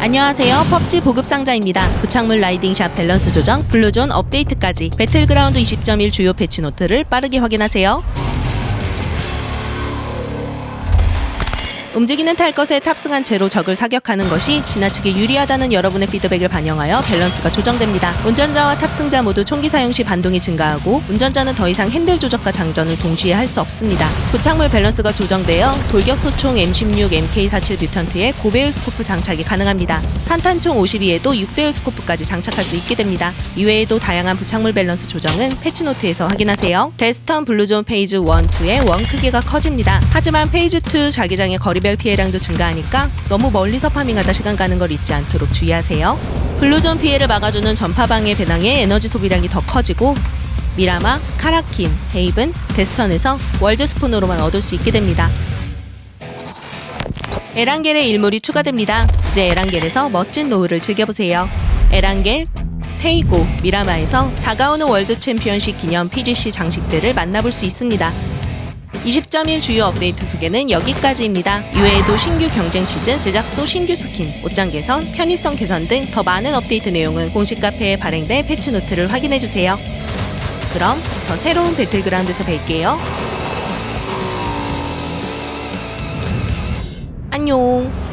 안녕하세요. 펍지 보급 상자입니다. 부착물 라이딩샷 밸런스 조정, 블루존 업데이트까지 배틀그라운드 20.1 주요 패치 노트를 빠르게 확인하세요. 움직이는 탈 것에 탑승한 채로 적을 사격하는 것이 지나치게 유리하다는 여러분의 피드백을 반영하여 밸런스가 조정됩니다. 운전자와 탑승자 모두 총기 사용 시 반동이 증가하고 운전자는 더 이상 핸들 조작과 장전을 동시에 할 수 없습니다. 부착물 밸런스가 조정되어 돌격 소총 M16 MK47 뮤턴트에 고배율 스코프 장착이 가능합니다. 산탄총 52에도 6배율 스코프까지 장착할 수 있게 됩니다. 이외에도 다양한 부착물 밸런스 조정은 패치노트에서 확인하세요. 데스턴 블루존 페이지 1, 2의 원 크기가 커집니다. 하지만 페이지 2 자기장의 거리 별 피해량도 증가하니까 너무 멀리서 파밍하다 시간 가는 걸 잊지 않도록 주의하세요. 블루존 피해를 막아주는 전파방해 배낭의 에너지 소비량이 더 커지고 미라마, 카라킨, 헤이븐, 데스턴에서 월드 스폰으로만 얻을 수 있게 됩니다. 에란겔의 일몰이 추가됩니다. 이제 에란겔에서 멋진 노을을 즐겨보세요. 에란겔, 테이고, 미라마에서 다가오는 월드 챔피언십 기념 PGC 장식들을 만나볼 수 있습니다. 20.1 주요 업데이트 소개는 여기까지입니다. 이외에도 신규 경쟁 시즌, 제작소 신규 스킨, 옷장 개선, 편의성 개선 등 더 많은 업데이트 내용은 공식 카페에 발행된 패치 노트를 확인해주세요. 그럼 더 새로운 배틀그라운드에서 뵐게요. 안녕.